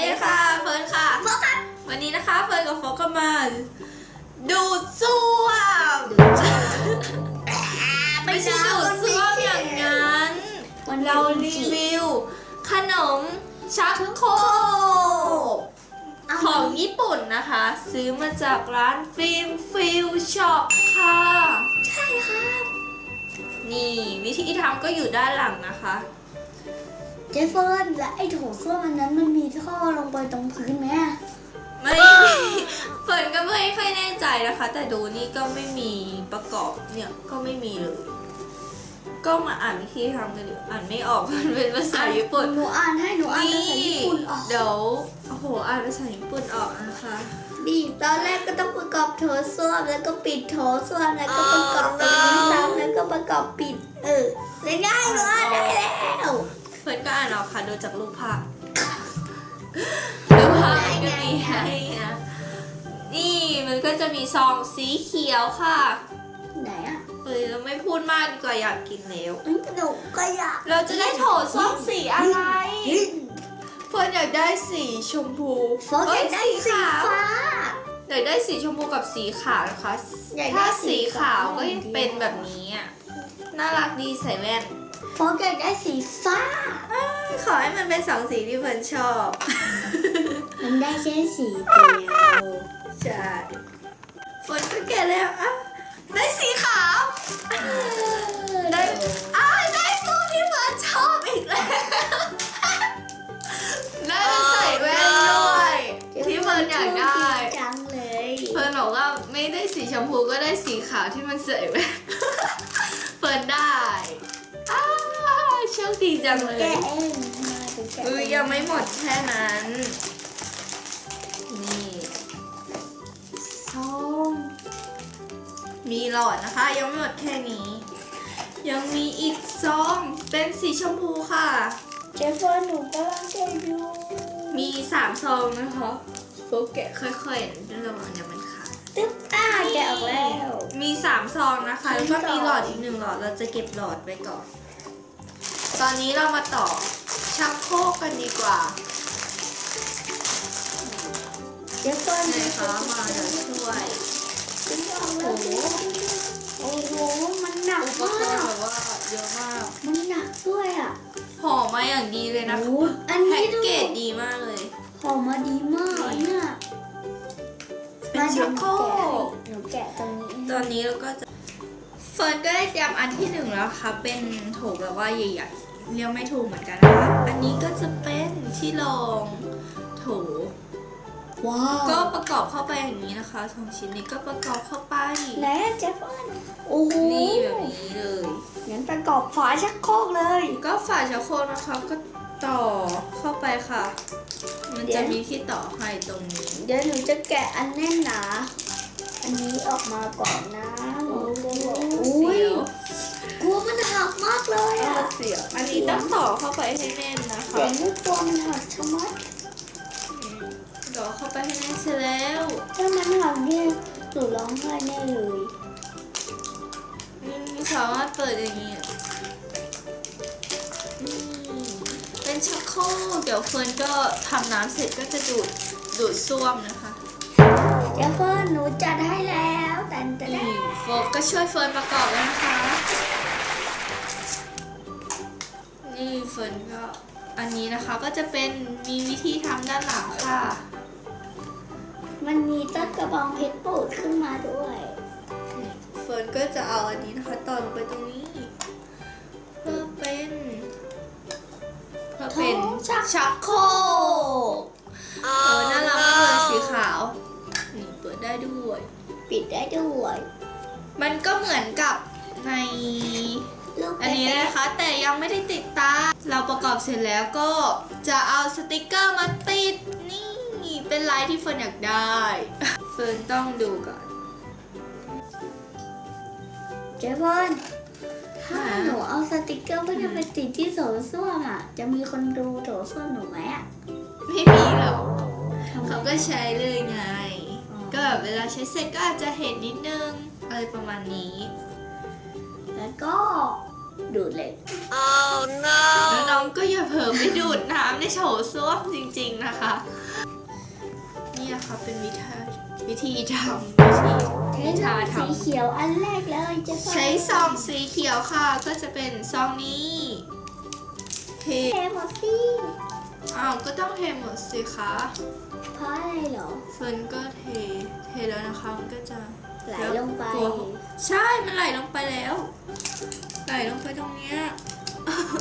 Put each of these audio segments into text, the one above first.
ดีค่ะเฟิร์นค่ะโฟกัสวันนี้นะคะเฟิร์นกับโฟกก็มาดูดซ่วมไม่ใช่ดูดซ่วมอย่างนั้นวันเรารีวิว ขนมชักโครกของญี่ปุ่นนะคะ ซื้อมาจากร้านฟิล์มฟิลช็อปค่ะ ใช่ครับ นี่วิธีทำก็อยู่ด้านหลังนะคะเจฟเฟิร์นและไอ้โถส้วมอันนั้นมันมีท่อลงไปตรงพื้นไหมอะไม่เฟิร์นก็ไม่ค่อยแน่ใจนะคะ แต่ดูนี่ก็ไม่มีประกอบเนี่ยก็ไม่มีเลย ก็มาอ่านวิธีทำกันอยู่อ่านไม่ออกมันเป็นภาษาญี่ปุ่นหนูอ่านให้หนูอ่านภาษาญี่ปุ่นออกเดี๋ยวโอ้โหอ่านภาษาญี่ปุ่นออกนะคะบีบตอนแรกก็ต้องประกอบโถส้วมแล้วก็ปิดโถส้วมแล้วก็ประกอบแบบนี้ซ้ำแล้วก็ประกอบปิด เออเลยง่ายหนูอ่านได้แล้ว เฟิร์นก็อ่านออกค่ะดูจากรูปภาพรูปภาพมันก็มีให้นะนี่มันก็จะมีซองสีเขียวค่ะไหนอะเฮ้ยเราไม่พูดมากดีกว่าอยากกินแล้วอืมหนูก็อยากเราจะได้โถส้วมสีอะไรเฟิร์นอยากได้สีชมพูโฟกัสได้สีขาวฟ้า อยากได้สีชมพูกับสีขาวนะคะ อยากได้ถ้าสีสีขาวก็ฟ้ายังเป็นแบบนี้อะน่ารักดีใส่แว่นโฟกัสได้สีฟ้า ขอให้มันเป็นสองสีที่เฟิร์นชอบ มันได้แค่สีเดียวใช่เฟิร์นก็แก่แล้วอะได้สีขาว ได้อ้าวได้ตู้ที่เฟิร์นชอบอีกแล้วได้ใส่แว่นด้วยที่เฟิร์นอยากได้ จังเลยเฟิร์นบอกว่าไม่ได้สีชมพูก็ได้สีขาวที่มันใส่แว่นเฟิร์นได้อ้าวโช คดีจังเลแกะยเองมาถึงแกะอือยังไม่หมดแค่นั้น นี่ซองมีหลอดนะคะ ยังไม่หมดแค่นี้ ยังมีอีกซองเป็นสีชมพูค่ะ เจฟเฟอร์หนูกำลังแกะอยู่มีสามซองนะคะโฟกแกะค่อยๆระวังเดี๋ยวมันขาด ตึ๊บอ่าแกะออกแล้ว มีสามซองนะคะ แล้วก็มีหลอดอีกหนึ่งหลอด เราจะเก็บหลอดไว้ก่อน ตอนนี้เรามาต่อชักโครกกันดีกว่าเจฟเฟอร์ไหนคะมาเดี๋ยวช่วยดึงออกแล้วโอ้โห มันหนักอุปกมารณ์กแบบว่าเยอะมากมันหนักด้วยอะ ห่อมาอย่างดีเลยนะคะโอ้อันนี้แพ็กดู เกจดีมากเลย หอมมาดีมากอันเนี่ยเป็นชักโครก หนูแกะตรงนี้ตอนนี้เราก็จะเฟิร์นก็ได้เตรียมอันที่หนึ่งแล้วค่ะ เป็นโถแบบว่าใหญ่ๆ เรียกไม่ถูกเหมือนกันนะคะ อันนี้ก็จะเป็นที่รองโถว้าวก็ประกอบเข้าไปอย่างนี้นะคะสองชิ้นนี้ก็ประกอบเข้าไปไหนอะเจฟเฟอร์โอ้โหนี่แบบนี้เลยงั้นประกอบฝาชักโครกเลย ก็ฝาชักโครกนะคะก็ต่อเข้าไปค่ะ มันจะมีที่ต่อให้ตรงนี้ เดี๋ยวหนูจะแกะอันแน่นหนา อันนี้ออกมาก่อนนะ ต่อเข้าไปให้แน่นนะคะเสียงลูกตัวมันหักชะมัดต่อเข้าไปให้แน่นเสร็จแล้ว ถ้ามันหักเนี่ยหนูร้องไห้แน่เลยอืมสามารถเปิดอย่างนี้อืมเป็นชักโครกเดี๋ยวเฟิร์นก็ทำน้ำเสร็จก็จะดูดดูดซ่วมนะคะเดี๋ยวเฟิร์นหนูจัดให้แล้วแต่แต่นี่โฟกก็ช่วยเฟิร์นประกอบแล้วนะคะ นี่เฟิร์นก็อันนี้นะคะก็จะเป็นมีวิธีทำด้านหลังค่ะ มันมีต้นกระบองเพชรปูดขึ้นมาด้วยนี่เฟิร์นก็จะเอาอันนี้นะคะต่อลงไปตรงนี้เพื่อเป็นเพื่อเป็นท้องชักชักโครกเออน่ารักมากเลยสีขาวนี่เปิดได้ด้วย ปิดได้ด้วย มันก็เหมือนกับใน ลูกอันนี้นะคะแต่ยังไม่ได้ติดตา เราประกอบเสร็จแล้วก็จะเอาสติกเกอร์มาติดนี่เป็นลายที่เฟิร์นอยากได้เฟิร์นต้องดูก่อนเจฟเฟิร์นถ้าหาหนูเอาสติกเกอร์เพื่อจะไปติดที่โถส้วมอะ จะมีคนดูโถส้วมหนูไหมอะไม่มีหรอกทำไมเขาก็ใช้เลยไงอ๋อก็แบบเวลาใช้เสร็จก็อาจจะเห็นนิดนึงอะไรประมาณนี้ แล้วก็ ดูดเลยแล้วน้องก็อย่าเผลอไปดูดน้ำในโถส้วมจริงๆนะคะ นี่นะคะเป็นวิธีวิธีทำวิธีวิชาทสีเขียวอันแรกเลยเจะำใช้ซองสีเขียวค่ะ ก็จะเป็นซองนี้เทเทหมดสิอ้าวก็ต้องเทหมดสิคะเพราะอะไรเหรอ เฟิร์นก็เท เทแล้วนะคะมันก็จะ ไหลลงไปกลัวใช่มันไหลลงไปแล้ว ไหลลงไปตรงเนี้ย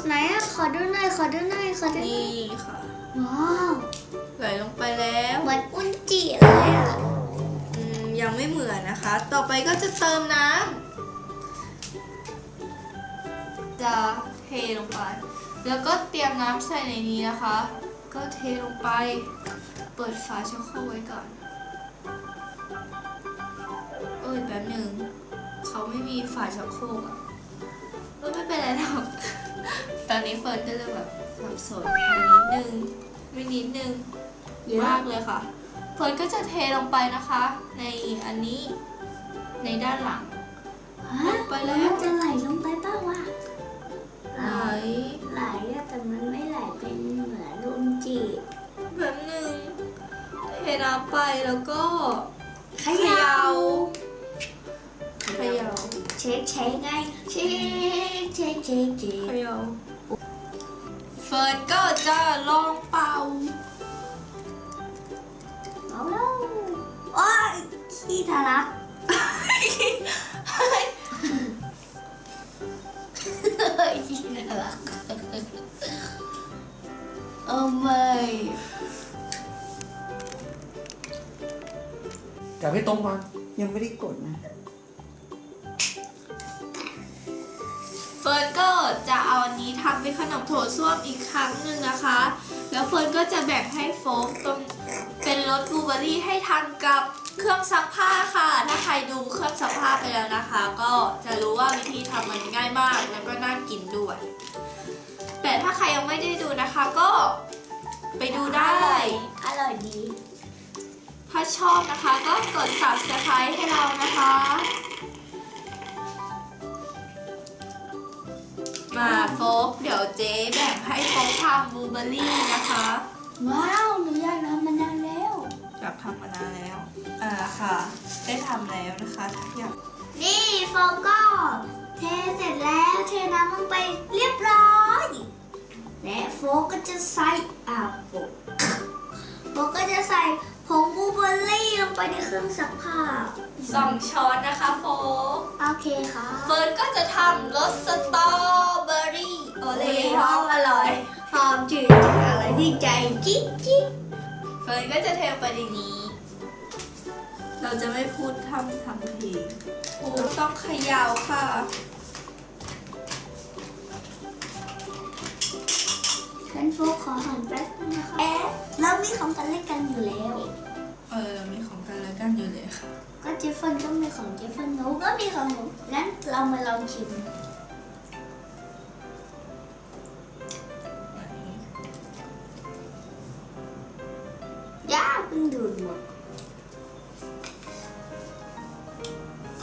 ไหนอะขอดูหน่อยขอดูหน่อยขอดูหน่อยนี่ค่ะ ว้าวไหลลงไปแล้วเหมือนอุนจิเลยอะอืมยังไม่เหมือนนะคะ ต่อไปก็จะเติมน้ำจะเทลงไป แล้วก็เตรียมน้ำใส่ในนี้นะคะ ก็เทลงไป เปิดฝาชักโครกไว้ก่อนเอ้ยแป๊บหนึ่งเขาไม่มีฝาชักโครกอะเออไม่เป็นไรหรอก ตอนนี้เฟิร์นก็เลยแบบสับสนนิดนึงไม่นิดนึงเยอะมากเลยค่ะ เฟิร์นก็จะเทลงไปนะคะ ในอันนี้ในด้านหลังลงไปแล้วมันจะไหลลงไปเปล่าวะไหลไหลอะแต่มันไม่ไหลเป็นเหมือนอุนจิแบบหนึ่งเทน้ำไปแล้วก็เขเขย่าย่าเขย่าเช็คเช็คไงเช็คเช็คเช็คเช็เขคย่าเฟิร์นก็จะลองเป่าเอาแล้วโอ้ยขี้ทะลักขี้ทะลักโอ้ไม่จับให้ตรงก่อนยังไม่ได้กดนะ เฟิร์นก็จะเอาอันนี้ทำเป็นขนมโถส้วมอีกครั้งหนึ่งนะคะ แล้วเฟิร์นก็จะแบ่งให้โฟกตรงเป็นรสบลูเบอร์รี่ให้ทานกับเครื่องซักผ้าค่ะ ถ้าใครดูเครื่องซักผ้าไปแล้วนะคะ ก็จะรู้ว่าวิธีทำมันง่ายมากแล้วก็น่ากินด้วย แต่ถ้าใครยังไม่ได้ดูนะคะก็ไปดูได้ อร่อยดี ถ้าชอบนะคะก็กด subscribe ให้เรานะคะ มาโฟกเดี๋ยวเจ๊แบ่งให้โฟกทำบลูเบอร์รี่นะคะว้าวหนูอยากทำมานานแล้วอยากทำมานานแล้วอ่าค่ะ ได้ทำแล้วนะคะถ้าอยากนี่โฟก็เทเสร็จแล้วเทน้ำลงไปเรียบร้อย และโฟก็จะใส่อ่าโฟโฟก็จะใส่ผงบลูเบอร์รี่ลงไปในเครื่องซักผ้าสองช้อนนะคะโฟกโอ เคค่ะเฟิร์นก็จะทำรสสตรอเบอร์รี่โอเลหอมอร่อยหอมจืดอะไรที่ใจจิ๊กจิ๊กเฟิร์นก็จะเทไปในนี้ เราจะไม่พูดทำทำเพลงโอ้ต้องเขย่าค่ะฉันโฟขอหันแป๊บนึงนะคะแอ๊ะเรามีของกันเล่นกันอยู่แล้วเออเรามีของกันแล้วกันอยู่เลยค่ะ ก็เจฟเฟนก็มีของเจฟเฟนหนูก็มีของหนูงั้นเรามาลองชิมย่าเพิ่งดูดหมด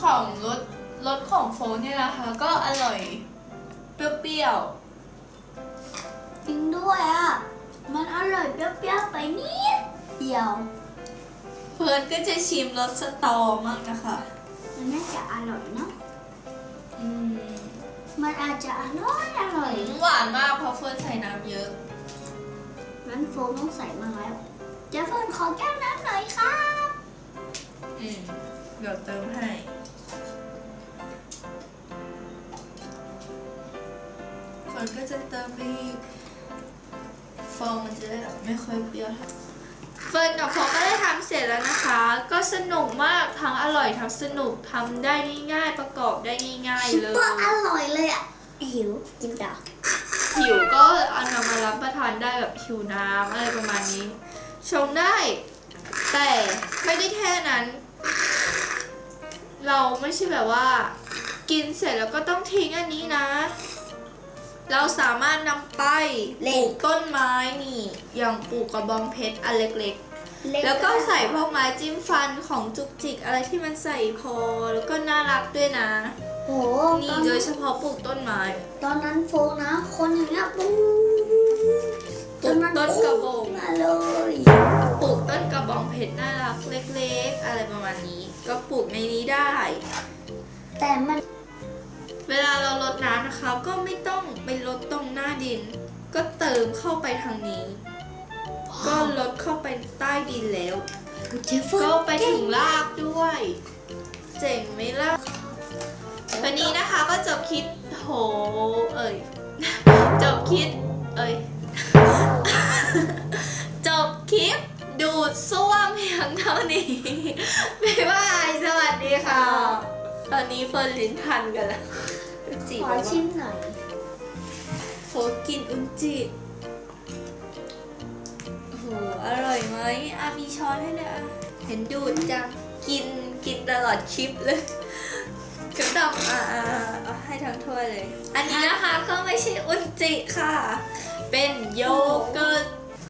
ของรสรสของโฟนเนี่ยนะคะ ก็อร่อย เปรี้ยวจริงด้วยอะ มันอร่อยเปรี้ยวๆไปนิดเดียว ๆเฟิร์นก็จะชิมรสสตอมากนะคะ มันน่าจะอร่อยเนาะอืมมันอาจจะอร่อยอร่อยหวานมากเพราะเฟิร์นใส่น้ำเยอะงั้นโฟมต้องใส่มาแล้วเจฟเฟนขอแก้วน้ำหน่อยครับอืมเดี๋ยวเติมให้ เฟิร์นก็จะเติมไปอีกฟองมันจะได้แบบไม่ค่อยเปรี้ยวเท่า เฟิร์นกับฟองก็ได้ทำเสร็จแล้วนะคะ ก็สนุกมากทั้งอร่อยทั้งสนุกทำได้ง่ายๆประกอบได้ง่ายซุๆปเลเปอร์อยร่อยเลยอะ หิวกินต่อหิวก็เอานำมารับประทานได้แบบหิวน้ำอะไรประมาณนี้ ชงได้ แต่ไม่ได้แค่นั้น เราไม่ใช่แบบว่า กินเสร็จแล้วก็ต้องทิ้งอันนี้นะ เราสามารถนำไปปลูกต้นไม้นี่ อย่างปลูกกระบองเพชรอันเล็กๆ แล้วก็ใส่พวกไม้จิ้มฟันของจุกจิกอะไรที่มันใส่พอแล้วก็น่ารักด้วยนะอโหนี่ตอนโดยเฉพาะปลูกต้นไม้ ตอนนั้นโฟกนะ คนอย่างเงี้ยปุ๊บปลูกต้นกระบงมาเลยปลูกต้นกระบองเพชรน่ารักเล็ก ๆ อะไรประมาณนี้ ก็ปลูกในนี้ได้ แต่มัน เวลาเราลดน้ำนะคะก็ไม่ต้อง ไปลดตรงหน้าดิน ก็เติมเข้าไปทางนี้ ก็ลดเข้าไปใต้ดินแล้วเจฟเฟอร์ก็ไปถึงรากด้วย เจ๋งไหมล่ะ วันนี้นะคะก็จบคลิปโหเอ่ย จบคลิปเอ่ย จบคลิปดูดซ่วมเพียงเท่านี้บ๊ายบาย สวัสดีค่ะ ตอนนี้เฟิร์นลิ้นพันกันแล้วจีขบอว่าชิมหน่อย โหกินอุนจิโอ้โหอร่อยไหมอามีช้อนให้เลยอะเห็นดูดจัง กินกินตลอดคลิปเลยก็ดองอ่าเอาให้ทั้งถ้วยเลย อันนี้นะคะก็ไม่ใช่อุนจิค่ะ เป็นโยเกิร์ต